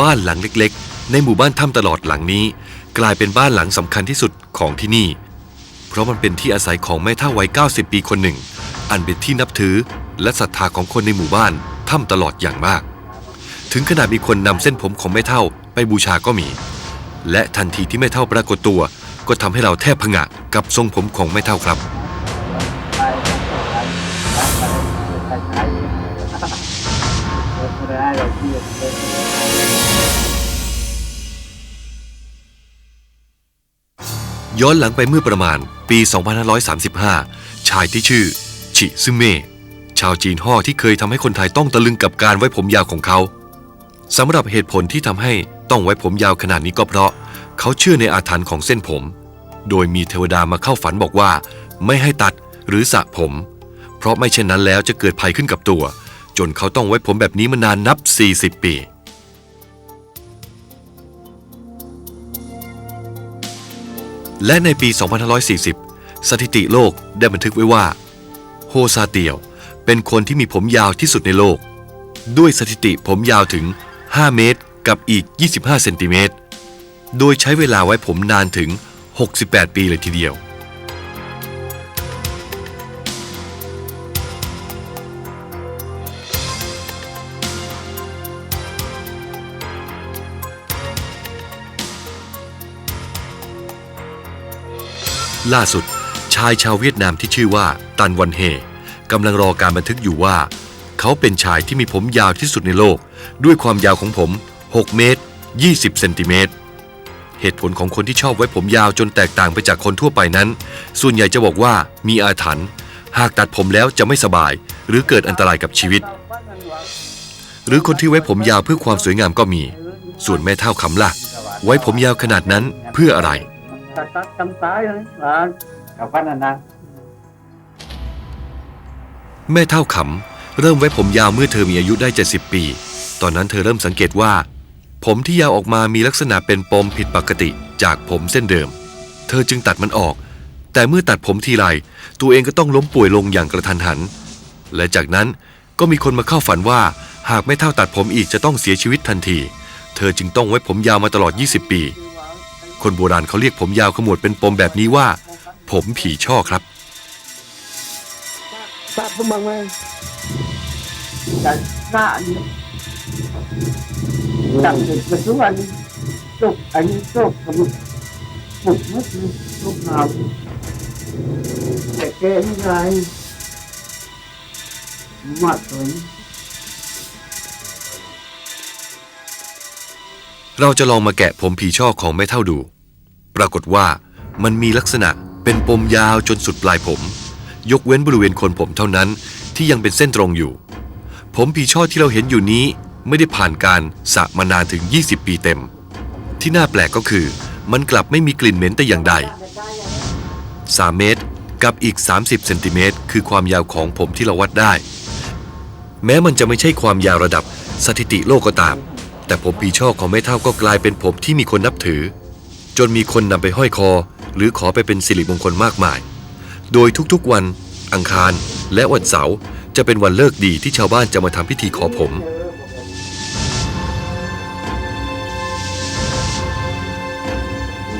บ้านหลังเล็กๆ ในหมู่บ้านถ้ำตลอดหลังนี้ กลายเป็นบ้านหลังสำคัญที่สุดของที่นี่ เพราะมันเป็นที่อาศัยของแม่เท่าวัย 90 ปีคนหนึ่ง อันเป็นที่นับถือและศรัทธาของคนในหมู่บ้านถ้ำตลอดอย่างมาก ถึงขนาดมีคนนำเส้นผมของแม่เท่าไปบูชาก็มี และทันทีที่แม่เท่าปรากฏตัว ก็ทำให้เราแทบผงะกับทรงผมของแม่เท่าครับ ย้อนหลังไปเมื่อประมาณปี 2535 ชายที่ชื่อ ชิซึเมะชาวจีนฮ่อที่เคยทำให้คนไทยต้องตะลึงกับการไว้ผมยาวของเขาสำหรับเหตุผลที่ทำให้ต้องไว้ผมยาวขนาดนี้ก็เพราะ เขาเชื่อในอาถรรพ์ของเส้นผม โดยมีเทวดามาเข้าฝันบอกว่า ไม่ให้ตัดหรือสระผม เพราะไม่เช่นนั้นแล้วจะเกิดภัยขึ้นกับตัว จนเขาต้องไว้ผมแบบนี้มานานนับ 40 ปี และในปี 2540 สถิติโลกได้บันทึกไว้ว่า โฮซาเตียวเป็นคนที่มีผมยาวที่สุดในโลก ด้วยสถิติผมยาวถึง 5 เมตรกับอีก 25 เซนติเมตร โดยใช้เวลาไว้ผมนานถึง 68 ปีเลยทีเดียว ล่าสุด ชายชาวเวียดนามที่ชื่อว่าตันวันเฮกำลังรอการบันทึกอยู่ว่า เขาเป็นชายที่มีผมยาวที่สุดในโลก ด้วยความยาวของผม 6 เมตร 20 เซนติเมตรเหตุผลของคนที่ชอบไว้ผมยาวจนแตกต่างไปจากคนทั่วไปนั้น ส่วนใหญ่จะบอกว่ามีอาถรรพ์หากตัดผมแล้วจะไม่สบาย หรือเกิดอันตรายกับชีวิต หรือคนที่ไว้ผมยาวเพื่อความสวยงามก็มี ส่วนแม่เท่าคำล่ะ ไว้ผมยาวขนาดนั้นเพื่ออะไร ตัดตัดจำตายเลยอ่ากับพันนันนะแม่เท่าขำเริ่มไว้ผมยาวเมื่อเธอมีอายุได้ 70 ปี ตอนนั้นเธอเริ่มสังเกตว่า ผมที่ยาวออกมามีลักษณะเป็นปมผิดปกติจากผมเส้นเดิม เธอจึงตัดมันออก แต่เมื่อตัดผมทีไรตัวเองก็ต้องล้มป่วยลงอย่างกระทันหัน และจากนั้นก็มีคนมาเข้าฝันว่า หากแม่เท่าตัดผมอีกจะต้องเสียชีวิตทันที เธอจึงต้องไว้ผมยาวมาตลอด 20 ปี คนโบราณเขาเรียกผมยาวขมวดเป็นปมแบบนี้ว่า ผมผีช่อครับตัดผมบ้างไหมตัดหน้านี่ตัดเป็นทุกวันตุกอันนี้ตุกกับปุกมัดเลยตุกหาวแต่แกนี่ไงมัดเลย เราจะลองมาแกะผมผีช่อของแม่เท่าดู ปรากฏว่ามันมีลักษณะเป็นปมยาวจนสุดปลายผม ยกเว้นบริเวณคนผมเท่านั้นที่ยังเป็นเส้นตรงอยู่ ผมผีช่อที่เราเห็นอยู่นี้ไม่ได้ผ่านการสระมานานถึง 20 ปีเต็ม ที่น่าแปลกก็คือ มันกลับไม่มีกลิ่นเหม็นแต่อย่างใด 3 เมตรกับอีก 30 เซนติเมตรคือความยาวของผมที่เราวัดได้ แม้มันจะไม่ใช่ความยาวระดับสถิติโลกก็ตาม แต่ผมปีช่อของแม่เท่าก็กลายเป็นผมที่มีคนนับถือ จนมีคนนำไปห้อยคอ หรือขอไปเป็นสิริมงคลมากมาย โดยทุกๆวันอังคารและวันเสาร์จะเป็นวันเลิกดีที่ชาวบ้านจะมาทำพิธีขอผม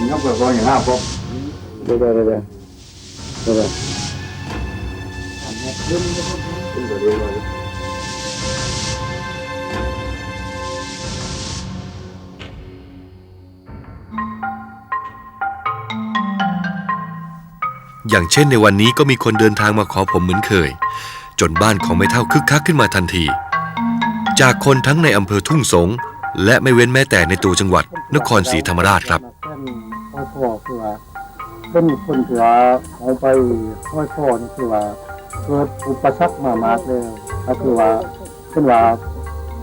nhóc rồi coi nhà nào không đây đây đây đây đây đây Đây rồi, đây rồi. อย่างเช่นในวันนี้ก็มีคนเดินทางมาขอผมเหมือนเคย จนบ้านของแม่เท่าคึกคักขึ้นมาทันที จากคนทั้งในอำเภอทุ่งสง และไม่เว้นแม้แต่ในตัวจังหวัดนครศรีธรรมราชครับห้อยคอคือว่าเป็นคนคือว่าเอาไปห้อยคอนี่คือว่าเกิดอุปสรรคมามากแล้วก็คือว่าเป็นว่า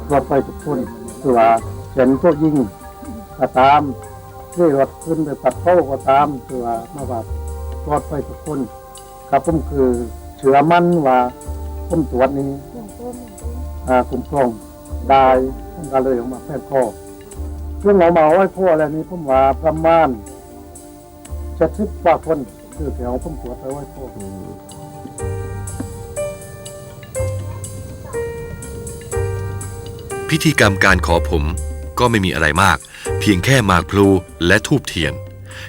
ปลอดภัยทุกคนคือว่าเห็นพวกยิ่งก็ตามที่รถขึ้นไปปัดเข้าก็ตามคือว่ามาว่า ปลอดภัยทุกคน ครับผมคือเชื่อมั่นว่าผมตรวจนี้อ่าคุ้มครองได้ผมก็เลยออกมาแพทย์ข้อเรื่องเรามาไหว้พ่ออะไรนี้ผมว่าประมาณจะสิบกว่าคนคือแถวผมตรวจไปไว้พ่อพิธีกรรมการขอผมก็ไม่มีอะไรมาก เพียงแค่หมากพลูและทูบเทียน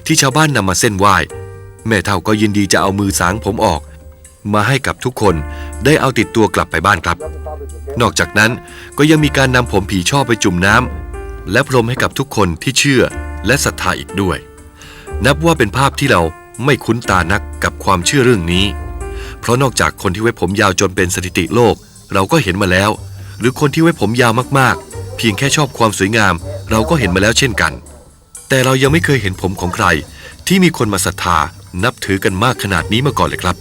ที่ชาวบ้านนำมาเส้นไหว้ แม่เท่าก็ยินดีจะเอามือสางผมออก มาให้กับทุกคนได้เอาติดตัวกลับไปบ้านครับ นอกจากนั้นก็ยังมีการนำผมผีช่อไปจุ่มน้ำและพรมให้กับทุกคนที่เชื่อและศรัทธาอีกด้วย นับว่าเป็นภาพที่เราไม่คุ้นตานักกับความเชื่อเรื่องนี้ เพราะนอกจากคนที่ไว้ผมยาวจนเป็นสถิติโลก เราก็เห็นมาแล้ว หรือคนที่ไว้ผมยาวมากๆ เพียงแค่ชอบความสวยงาม เราก็เห็นมาแล้วเช่นกัน แต่เรายังไม่เคยเห็นผมของใคร ที่มีคนมาศรัทธา นับถือกันมากขนาดนี้มาก่อนเลยครับ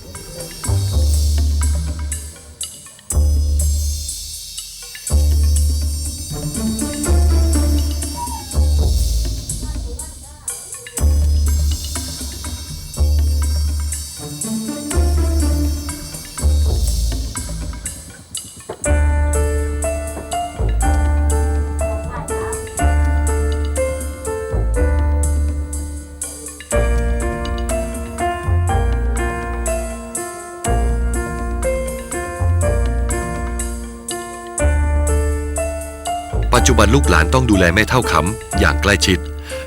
ปัจจุบันลูกหลานต้องดูแลแม่เท่าขำอย่างใกล้ชิด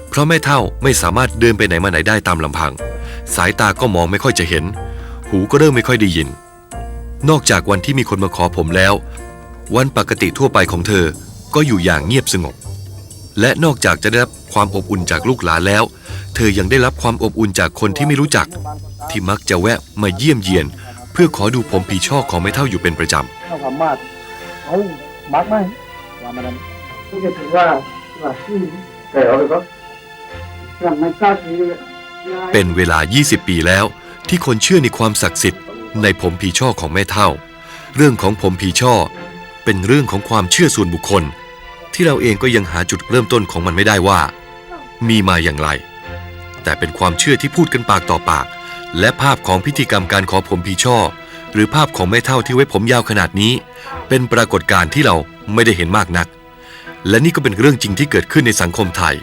เพราะแม่เท่าไม่สามารถเดินไปไหนมาไหนได้ตามลำพัง สายตาก็มองไม่ค่อยจะเห็น หูก็เริ่มไม่ค่อยได้ยิน นอกจากวันที่มีคนมาขอผมแล้ว วันปกติทั่วไปของเธอก็อยู่อย่างเงียบสงบ และนอกจากจะได้รับความอบอุ่นจากลูกหลานแล้ว เธอยังได้รับความอบอุ่นจากคนที่ไม่รู้จัก ที่มักจะแวะมาเยี่ยมเยียน เพื่อขอดูผมผีช่อของแม่เท่าอยู่เป็นประจำเข้ากับมาดเอามาร์ กไหมว่ามันนั้นที่จะถือว่าว่าที่แต่เอาไปก็ยังไม่กล้าทีเป็นเวลา 20 ปีแล้วที่คนเชื่อในความศักดิ์สิทธิ์ในผมผีช่อของแม่เท่า เรื่องของผมผีช่อ เป็นเรื่องของความเชื่อส่วนบุคคล ที่เราเองก็ยังหาจุดเริ่มต้นของมันไม่ได้ว่า มีมาอย่างไร แต่เป็นความเชื่อที่พูดกันปากต่อปาก และภาพของพิธีกรรมการขอผมผีช่อ หรือภาพของแม่เท่าที่ไว้ผมยาวขนาดนี้ เป็นปรากฏการณ์ที่เราไม่ได้เห็นมากนัก และนี่ก็เป็นเรื่องจริงที่เกิดขึ้นในสังคมไทย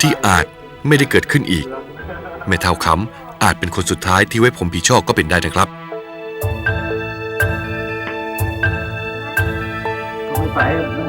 ที่อาจไม่ได้เกิดขึ้นอีก แม่เท่าคำอาจเป็นคนสุดท้ายที่ไว้ผมผีช่อก็เป็นได้นะครับ ก็ไม่ไป